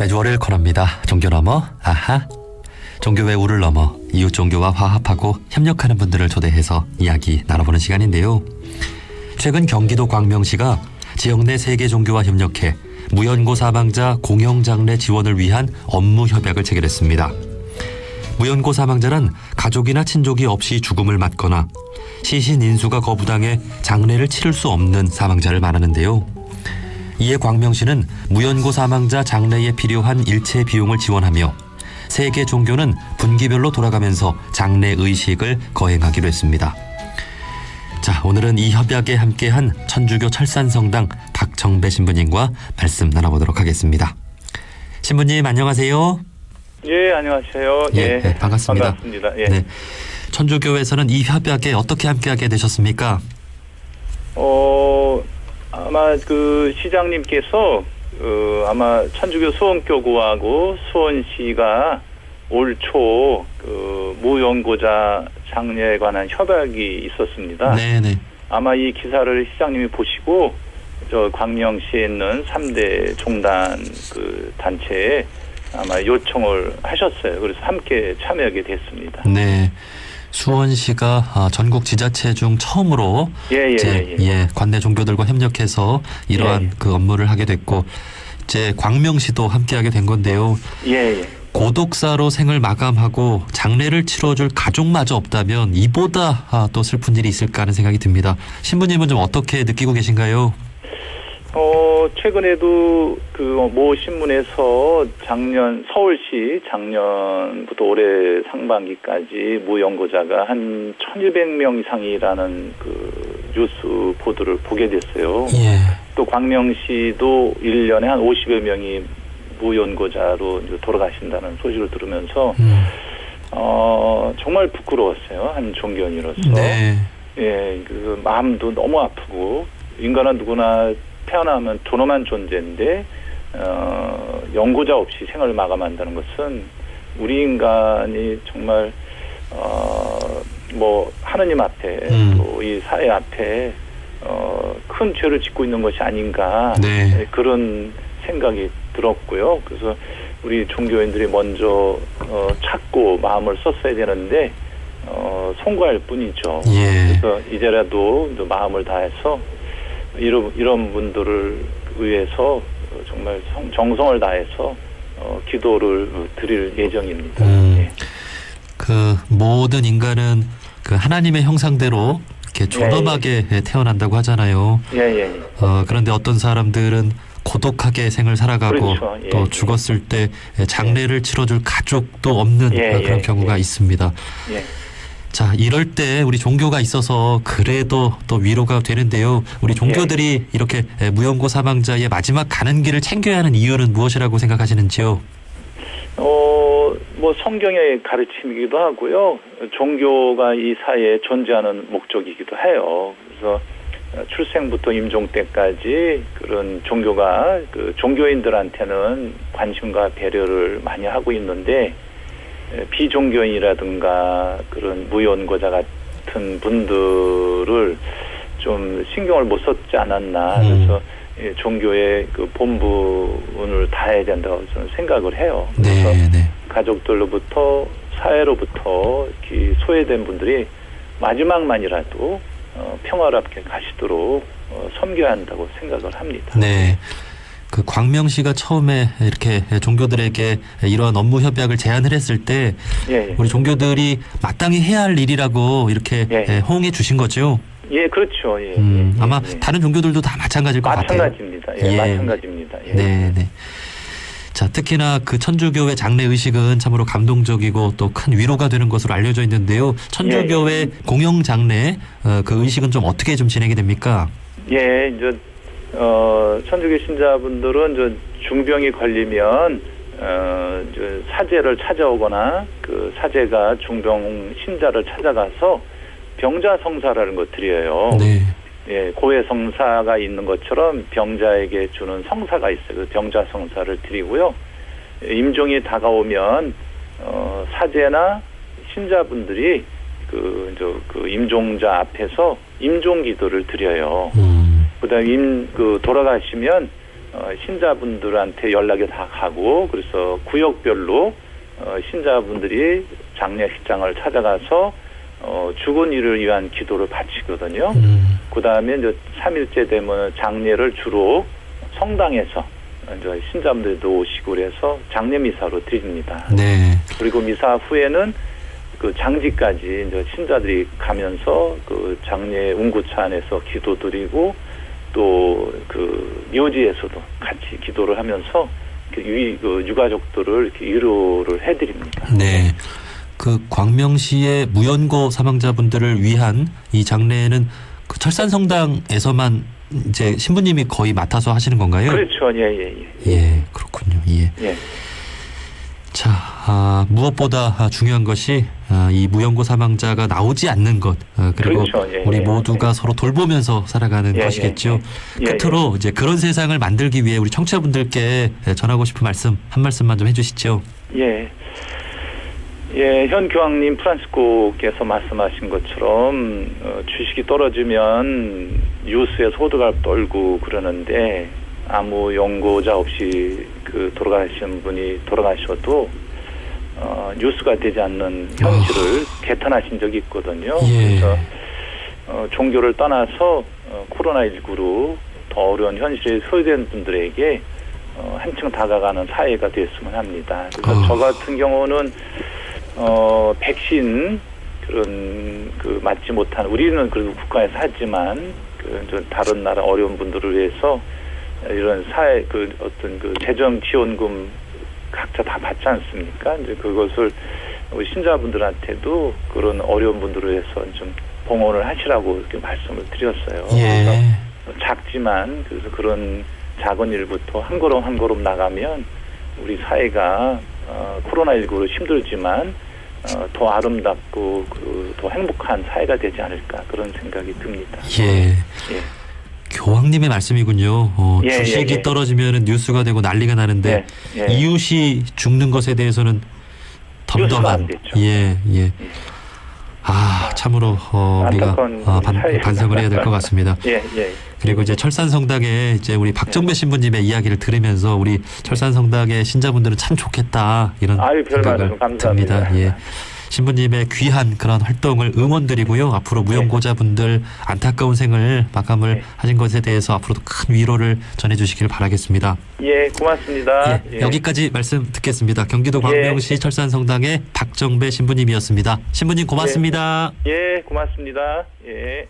매주 월요일 코너입니다. 종교 넘어 아하. 종교의 우를 넘어 이웃 종교와 화합하고 협력하는 분들을 초대해서 이야기 나눠보는 시간인데요. 최근 경기도 광명시가 지역 내 세계 종교와 협력해 무연고 사망자 공영 장례 지원을 위한 업무 협약을 체결했습니다. 무연고 사망자는 가족이나 친족이 없이 죽음을 맞거나 시신 인수가 거부당해 장례를 치를 수 없는 사망자를 말하는데요. 이에 광명시는 무연고 사망자 장례에 필요한 일체 비용을 지원하며 세계 종교는 분기별로 돌아가면서 장례 의식을 거행하기로 했습니다. 자, 오늘은 이 협약에 함께한 천주교 철산성당 박정배 신부님과 말씀 나눠보도록 하겠습니다. 신부님 안녕하세요. 예, 안녕하세요. 예, 네, 반갑습니다. 반갑습니다. 예. 네. 천주교에서는 이 협약에 어떻게 함께하게 되셨습니까? 어, 아마 그 시장님께서 어, 아마 천주교 수원교구하고 수원시가 올초 그 무연고자 장례에 관한 협약이 있었습니다. 네네. 아마 이 기사를 시장님이 보시고 저 광명시에 있는 3대 종단 그 단체에 아마 요청을 하셨어요. 그래서 함께 참여하게 됐습니다. 네. 수원시가 아, 전국 지자체 중 처음으로 예, 예, 이제 예. 예, 관내 종교들과 협력해서 이러한 예. 그 업무를 하게 됐고 이제 광명시도 함께하게 된 건데요. 예, 예. 고독사로 생을 마감하고 장례를 치러줄 가족마저 없다면 이보다 아, 또 슬픈 일이 있을까 하는 생각이 듭니다. 신부님은 좀 어떻게 느끼고 계신가요? 어, 최근에도 그 모 신문에서 작년 서울시 작년부터 올해 상반기까지 무연고자가 한 1200명 이상이라는 그 뉴스 보도를 보게 됐어요. 예. 또 광명시도 1년에 한 50여 명이 무연고자로 돌아가신다는 소식을 들으면서 음, 어, 정말 부끄러웠어요. 한 종교인으로서. 네. 예, 그 마음도 너무 아프고 인간은 누구나 태어나면 존엄한 존재인데 어, 연고자 없이 생을 마감한다는 것은 우리 인간이 정말 어, 뭐 하느님 앞에 음. 또이 사회 앞에 어, 큰 죄를 짓고 있는 것이 아닌가 네. 예, 그런 생각이 들었고요. 그래서 우리 종교인들이 먼저 어, 찾고 마음을 썼어야 되는데 어, 송구할 뿐이죠. 예. 그래서 이제라도 또 마음을 다해서 이런 이런 분들을 위해서 어, 정말 성- 정성을 다해서 어, 기도를 드릴 예정입니다. 음. 예. 그 모든 인간은 그 하나님의 형상대로 이렇게 존엄하게 태어난다고 하잖아요. 예, 예, 예. 어, 그런데 어떤 사람들은 고독하게 생을 살아가고 그렇죠. 예, 또 예. 죽었을 때 장례를 치러줄 가족도 없는 예, 어, 그런 예, 경우가 예. 있습니다. 예. 자, 이럴 때 우리 종교가 있어서 그래도 또 위로가 되는데요. 우리 종교들이 이렇게 무연고 사망자의 마지막 가는 길을 챙겨야 하는 이유는 무엇이라고 생각하시는지요? 어, 뭐 성경의 가르침이기도 하고요. 종교가 이 사회에 존재하는 목적이기도 해요. 그래서 어, 출생부터 임종 때까지 그런 종교가 그 종교인들한테는 관심과 배려를 많이 하고 있는데 에, 비종교인이라든가 그런 무연고자 같은 분들을 좀 신경을 못 썼지 않았나 음. 그래서 예, 종교의 그 본분을 다해야 된다고 저는 생각을 해요. 그래서 네, 네. 가족들로부터 사회로부터 이렇게 소외된 분들이 마지막만이라도 어, 평화롭게 가시도록 어, 섬겨야 한다고 생각을 합니다. 네. 그 광명시가 처음에 이렇게 종교들에게 이러한 업무 협약을 제안을 했을 때 예, 예. 우리 종교들이 마땅히 해야 할 일이라고 이렇게 예. 예, 호응해 주신 거죠. 예, 그렇죠. 예, 음, 예, 아마 예, 예. 다른 종교들도 다 마찬가지일 것 같아요. 마찬가지입니다. 예, 예. 마찬가지입니다. 예. 네, 네. 자, 특히나 그 천주교의 장례 의식은 참으로 감동적이고 또 큰 위로가 되는 것으로 알려져 있는데요. 천주교의 예, 공영 장례 어, 그 의식은 좀 어떻게 좀 진행이 됩니까? 예, 이제 어, 천주교 신자분들은 저 중병이 걸리면 어, 사제를 찾아오거나 그 사제가 중병 신자를 찾아가서 병자 성사라는 거 드려요. 네. 예, 고해 성사가 있는 것처럼 병자에게 주는 성사가 있어요. 그 병자 성사를 드리고요. 예, 임종이 다가오면 어, 사제나 신자분들이 그, 저, 그 임종자 앞에서 임종 기도를 드려요. 음. 그다음 임, 그 돌아가시면 어, 신자분들한테 연락이 다 가고 그래서 구역별로 어, 신자분들이 장례식장을 찾아가서 어, 죽은 이를 위한 기도를 바치거든요. 음, 그 다음에 이제 3일째 되면 장례를 주로 성당에서 이제 신자분들도 오시고 그래서 장례 미사로 드립니다. 네. 그리고 미사 후에는 그 장지까지 이제 신자들이 가면서 그 장례 운구차 안에서 기도 드리고 또 그 묘지에서도 같이 기도를 하면서 그, 유, 그 유가족들을 이렇게 위로를 해드립니다. 네. 그 광명시의 무연고 사망자분들을 위한 이 장례는 그 철산성당에서만 이제 신부님이 거의 맡아서 하시는 건가요? 그렇죠, 예, 예, 예. 예, 그렇군요. 예. 예. 자, 아, 무엇보다 아, 중요한 것이 아, 이 무연고 사망자가 나오지 않는 것 아, 그리고 그렇죠. 예, 우리 예, 모두가 서로 돌보면서 살아가는 예, 것이겠죠. 예, 예. 끝으로 이제 그런 세상을 만들기 위해 우리 청취자분들께 예, 전하고 싶은 말씀 한 말씀만 좀 해주시죠. 예. 예, 현 교황님 프란시스코께서 말씀하신 것처럼 어, 주식이 떨어지면 뉴스에서 호들갑 떨고 그러는데 아무 연고자 없이 그 돌아가신 분이 돌아가셔도 어, 뉴스가 되지 않는 현실을 개탄하신 적이 있거든요. 예. 그래서 어, 종교를 떠나서 어, 코로나19로 더 어려운 현실에 소외된 분들에게 어, 한층 다가가는 사회가 됐으면 합니다. 그래서 어. 저 같은 경우는 어, 백신 그런 그 맞지 못한 우리는 그래도 국가에서 하지만 그 다른 나라 어려운 분들을 위해서 이런 사회 그 어떤 그 재정 지원금 각자 다 받지 않습니까? 이제 그것을 우리 신자분들한테도 그런 어려운 분들을 위해서 좀 봉헌을 하시라고 이렇게 말씀을 드렸어요. 그래서 예. 작지만 그래서 그런 작은 일부터 한 걸음 한 걸음 나가면 우리 사회가 어, 코로나19로 힘들지만 어, 더 아름답고 그, 더 행복한 사회가 되지 않을까 그런 생각이 듭니다. 예. 예. 교황님의 말씀이군요. 어, 예, 주식이 예, 예. 떨어지면 뉴스가 되고 난리가 나는데 예, 예. 이웃이 죽는 것에 대해서는 덤덤한. 예, 예. 아, 참으로 어, 우리가 어, 반. 반성을 해야 될 것 같습니다. 예, 예. 그리고 이제 철산성당에 이제 우리 박정배 신부님의 이야기를 들으면서 우리 철산성당의 신자분들은 참 좋겠다 이런 아유, 별 생각을. 듭니다. 예. 신부님의 귀한 그런 활동을 응원드리고요. 앞으로 무용고자분들 안타까운 생을 마감을 네. 하신 것에 대해서 앞으로도 큰 위로를 전해주시길 바라겠습니다. 예, 고맙습니다. 예, 여기까지 말씀 듣겠습니다. 경기도 광명시 철산성당의 박정배 신부님이었습니다. 신부님 고맙습니다. 예, 고맙습니다. 예.